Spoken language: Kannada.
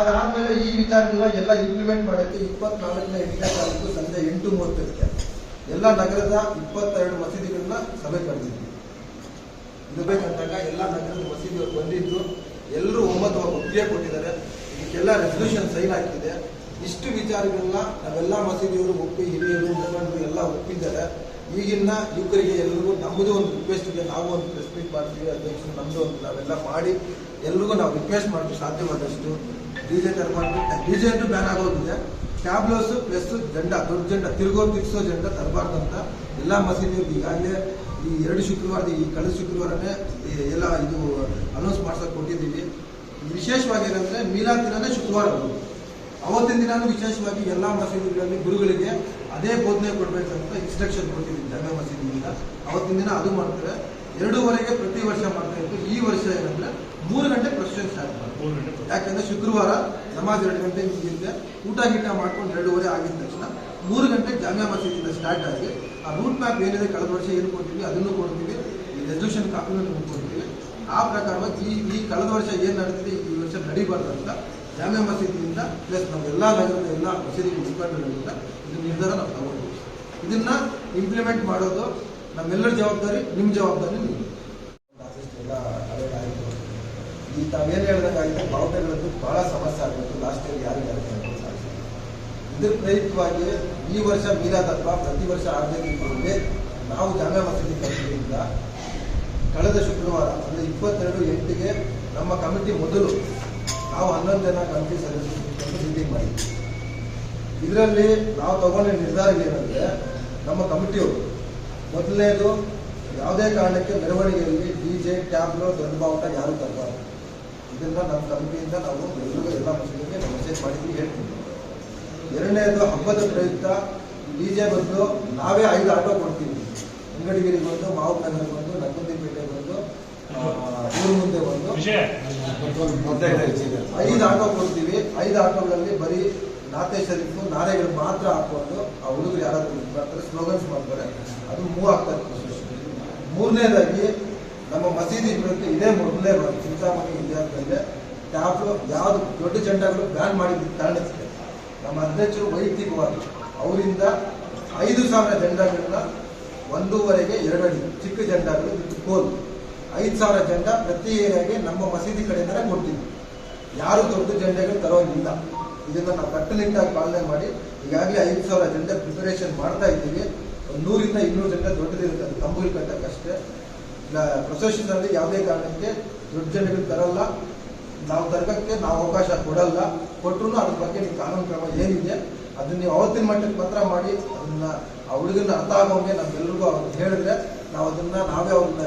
ಅದಾದ್ಮೇಲೆ ಈ ವಿಚಾರಗಳನ್ನ ಎಲ್ಲ ಇಂಪ್ಲಿಮೆಂಟ್ ಮಾಡೋಕ್ಕೆ ಇಪ್ಪತ್ನಾಲ್ಕನೇ ಎಂಟನೇ ತಾರೀಕು ಸಂಜೆ ಎಂಟು ಮೂವತ್ತಕ್ಕೆ. ಎಲ್ಲ ನಗರದ ಇಪ್ಪತ್ತೆರಡು ಮಸೀದಿಗಳನ್ನ ಸಭೆ ಕರೆದಿದ್ವಿ. ಇದು ಬೇಕಂದಾಗ ಎಲ್ಲ ನಗರದ ಮಸೀದಿಯವರು ಬಂದಿದ್ದು, ಎಲ್ಲರೂ ಒಮ್ಮತ ಒಪ್ಪಿಗೆ ಕೊಟ್ಟಿದ್ದಾರೆ. ಇದಕ್ಕೆಲ್ಲ ರೆಸಲ್ಯೂಷನ್ ಸೈನ್ ಆಗ್ತಿದೆ ಇಷ್ಟು ವಿಚಾರಗಳನ್ನ ನಾವೆಲ್ಲ ಮಸೀದಿಯವರು ಒಪ್ಪಿ, ಹಿರಿಯರು ಮುಖಂಡರು ಎಲ್ಲ ಒಪ್ಪಿದ್ದಾರೆ. ಈಗಿನ ಯುವಕರಿಗೆ ಎಲ್ಲರಿಗೂ ನಮ್ಮದು ಒಂದು ರಿಕ್ವೆಸ್ಟ್ ಇದೆ. ನಾವು ಒಂದು ಪ್ರೆಸ್ ಮೀಟ್ ಮಾಡ್ತೀವಿ, ಅಧ್ಯಕ್ಷರು ನಮ್ಮದು ಒಂದು ನಾವೆಲ್ಲ ಮಾಡಿ, ಎಲ್ರಿಗೂ ನಾವು ರಿಕ್ವೆಸ್ಟ್ ಮಾಡ್ತೀವಿ ಸಾಧ್ಯವಾದಷ್ಟು ಡಿ ಜೆ ತರಬಾರ್ದು ಡಿ ಜೆ ಅಂತೂ ಬ್ಯಾನ್ ಆಗೋಗಿದೆ. ಟ್ಯಾಬ್ಲೋಸ್ ಪ್ಲಸ್ ಜಂಡ, ದೊಡ್ಡ ಜಂಡ ತಿರುಗೋ ತಿರ್ಸೋ ಜಂಡ ತರಬಾರ್ದು ಅಂತ ಎಲ್ಲ ಮಸೀದಿಯವ್ರಿಗೆ ಈಗಾಗಲೇ ಈ ಎರಡು ಶುಕ್ರವಾರ, ಈ ಕಳೆದ ಶುಕ್ರವಾರನೇ ಎಲ್ಲ ಇದು ಅನೌನ್ಸ್ ಮಾಡ್ಸೋಕೆ ಕೊಟ್ಟಿದ್ದೀವಿ. ವಿಶೇಷವಾಗಿ ಏನಂದ್ರೆ ಮೀಲಾ ದಿನನೇ ಶುಕ್ರವಾರ ಅವತ್ತಿನ ದಿನಾನು ವಿಶೇಷವಾಗಿ ಎಲ್ಲ ಮಸೀದಿಗಳಲ್ಲಿ ಗುರುಗಳಿಗೆ ಅದೇ ಬೋಧನೆ ಕೊಡಬೇಕಂತ ಇನ್ಸ್ಟ್ರಕ್ಷನ್ ಕೊಟ್ಟಿದ್ದೀವಿ ಜಾಮೆ ಮಸೀದಿಯಿಂದ. ಅವತ್ತಿನ ದಿನ ಅದು ಮಾಡ್ತಾರೆ. ಎರಡೂವರೆಗೆ ಪ್ರತಿ ವರ್ಷ ಮಾಡ್ತಾ ಇತ್ತು. ಈ ವರ್ಷ ಏನಂದ್ರೆ ಮೂರು ಗಂಟೆ ಪ್ರಶ್ನೆ ಸ್ಟಾರ್ಟ್ ಮಾಡ್ತಾರೆ ಯಾಕಂದ್ರೆ ಶುಕ್ರವಾರ ನಮಾಜ್ ಎರಡು ಗಂಟೆ ಮುಗಿಯುತ್ತೆ ಊಟ ಗೀಟ ಮಾಡ್ಕೊಂಡು ಎರಡೂವರೆ ಆಗಿದ ತಕ್ಷಣ ಮೂರು ಗಂಟೆ ಜಾಮ್ಯ ಮಸೀದಿಯಿಂದ ಸ್ಟಾರ್ಟ್ ಆಗಿ ಆ ರೂಟ್ ಮ್ಯಾಪ್ ಏನಿದೆ ಕಳೆದ ವರ್ಷ ಏನು ಕೊಡ್ತೀವಿ ಅದನ್ನು ಕೊಡ್ತೀವಿ. ಈ ರೆಸಲ್ಯೂಷನ್ ಕಾಪಿನೂ ಕೊಡ್ತೀವಿ. ಆ ಪ್ರಕಾರವಾಗಿ ಈ ಈ ಕಳೆದ ವರ್ಷ ಏನು ನಡೆದಿದೆ ಈ ವರ್ಷ ನಡಿಬಾರ್ದು ಅಂತ ಜಾಮ್ಯ ಮಸೀದಿಯಿಂದ ಪ್ಲಸ್ ನಮ್ಮ ಎಲ್ಲ ನಗರದ ಎಲ್ಲ ಮಸೀದಿ ಮುಖಂಡರಿಂದ ಇದು ನಿರ್ಧಾರ ನಾವು ತಗೊಂಡಿದ್ದೀವಿ. ಇದನ್ನ ಇಂಪ್ಲಿಮೆಂಟ್ ಮಾಡೋದು ನಮ್ಮೆಲ್ಲರ ಜವಾಬ್ದಾರಿ ನಿಮ್ಮ ಜವಾಬ್ದಾರಿ ನೀವು ಎಲ್ಲ ಅಲರ್ಟ್ ಆಯಿತು ಈ ತಾವೇನು ಬಹಳ ಸಮಸ್ಯೆ ಆಗಬೇಕು ಲಾಸ್ಟ್ ಇಯರ್ ಯಾರಿಗೆ ಆಗುತ್ತೆ ಇದ್ರ ಪ್ರಯುಕ್ತವಾಗಿ ಈ ವರ್ಷ ಮೀರಾದಪ್ಪ ಪ್ರತಿ ವರ್ಷ ಆಗಬೇಕಿದ್ದರೆ ನಾವು ಜಾಮ್ಯ ಮಸೀದಿ ಕಮಿಟಿಯಿಂದ ಕಳೆದ ಶುಕ್ರವಾರ, ಅಂದರೆ ಇಪ್ಪತ್ತೆರಡು ಎಂಟಿಗೆ ನಮ್ಮ ಕಮಿಟಿ ಮೊದಲು ನಾವು ಹನ್ನೊಂದು ಜನ ಕಮಿಟಿ ಸದಸ್ಯರು ಮೀಟಿಂಗ್ ಮಾಡಿದ್ವಿ. ಇದರಲ್ಲಿ ನಾವು ತಗೊಂಡ ನಿರ್ಧಾರ ಏನಂದ್ರೆ ನಮ್ಮ ಕಮಿಟಿಯವರು ಮೊದಲನೇದು ಯಾವುದೇ ಕಾರಣಕ್ಕೆ ಮೆರವಣಿಗೆಯಲ್ಲಿ ಡಿ ಜೆ ಟ್ಯಾಬ್ಲೋ ದೊಡ್ಡ ಬಾವುಟ ಯಾರು ತರಬಾರ್ದು ಇದನ್ನ ನಮ್ಮ ಕಮಿಟಿಯಿಂದ ನಾವು ಬೆಂಗಳೂರು ಎಲ್ಲ ಮಸೀದಿಗೆ ಮೆಸೇಜ್ ಮಾಡಿದ್ವಿ ಹೇಳ್ತೀವಿ. ಎರಡನೇದು ಹಬ್ಬದ ಪ್ರಯುಕ್ತ ಡಿ ಜೆ ಬದಲು ನಾವೇ ಐದು ಆಟೋ ಕೊಡ್ತೀವಿ. ಅಂಗಡಿಗಿರಿಗೆ ಬಂದು ಮಾವು ನಗರಿಗೆ ಬಂದು ನಕ್ಕುಂದಿಪೇಟೆಗೆ ಬಂದು ಊರು ಮುಂದೆ ಬಂದು ಐದು ಆಟೋ ಕೊಡ್ತೀವಿ. ಐದು ಆಟೋಗಳಲ್ಲಿ ಬರೀ ನಾತೆ ಶರೀಫು, ನಾರೆಗಳು ಮಾತ್ರ ಹಾಕೊಂಡು ಆ ಹುಡುಗರು ಯಾರಾದ್ರೂ ಬರ್ತಾರೆ ಸ್ಲೋಗನ್ಸ್ ಮಾಡ್ತಾರೆ. ಅದು ಮೂವ್ ಇತ್ತು ಮೂರನೇದಾಗಿ ನಮ್ಮ ಮಸೀದಿ ಪ್ರತಿ ಇದೇ ಮೊದಲೇ ಬರೋದು ಚಿಂತಾಮಣಿ ಇಂಡಿಯಾದಲ್ಲಿ ಟ್ಯಾಬ್ಲು ಯಾವ್ದು ದೊಡ್ಡ ಚಂಡಗಳು ಬ್ಯಾನ್ ಮಾಡಿದ ಕಾರಣಕ್ಕೆ ನಮ್ಮ ಅಧ್ಯಕ್ಷರು ವೈಯಕ್ತಿಕವಾಗಿ ಅವರಿಂದ ಐದು ಸಾವಿರ ಜಂಡಗಳನ್ನ ಒಂದೂವರೆಗೆ ಎರಡು ಚಿಕ್ಕ ಜಂಡಗಳು ವಿತ್ ಕೋಲ್. ಐದು ಸಾವಿರ ಜಂಡ ಪ್ರತಿ ಏರಿಯಾಗೆ ನಮ್ಮ ಮಸೀದಿ ಕಡೆಯಿಂದಲೇ ಕೊಡ್ತೀವಿ ಯಾರು ದೊಡ್ಡ ಜಂಡಗಳು ತರೋಂಗಿಲ್ಲ. ಇದನ್ನ ನಾವು ಕಟ್ಟುನಿಟ್ಟಾಗಿ ಪಾಲನೆ ಮಾಡಿ, ಈಗಾಗಲೇ ಐದು ಸಾವಿರ ಜನರ ಪ್ರಿಪರೇಷನ್ ಮಾಡ್ತಾ ಇದ್ದೀವಿ. ಒಂದು ನೂರಿಂದ ಇನ್ನೂರು ಜನರ ದೊಡ್ಡದಿರುತ್ತೆ, ಅದು ಕಂಬುಲ್ ಕಟ್ಟಕ್ಕಷ್ಟೇ ಪ್ರೊಸೆಷನ್ ಅಲ್ಲಿ ಯಾವುದೇ ಕಾರಣಕ್ಕೆ ದೊಡ್ಡ ಜನಗಳು ತರಲ್ಲ ನಾವು ತರ್ಗಕ್ಕೆ ನಾವು ಅವಕಾಶ ಕೊಡಲ್ಲ. ಕೊಟ್ಟರು ಅದ್ರ ಬಗ್ಗೆ ನೀವು ಕಾನೂನು ಕ್ರಮ ಏನಿದೆ, ಅದನ್ನ ನೀವು ಅವತ್ತಿನ ಮಟ್ಟಕ್ಕೆ ಪತ್ರ ಮಾಡಿ, ಅದನ್ನ ಆ ಹುಡುಗನ ಅರ್ಥ ಆಗೋಂಗೆ ನಮ್ಗೆಲ್ರಿಗೂ ಅವ್ರಿಗೆ ಹೇಳಿದ್ರೆ, ನಾವು ಅದನ್ನ ನಾವೇ ಅವ್ರನ್ನ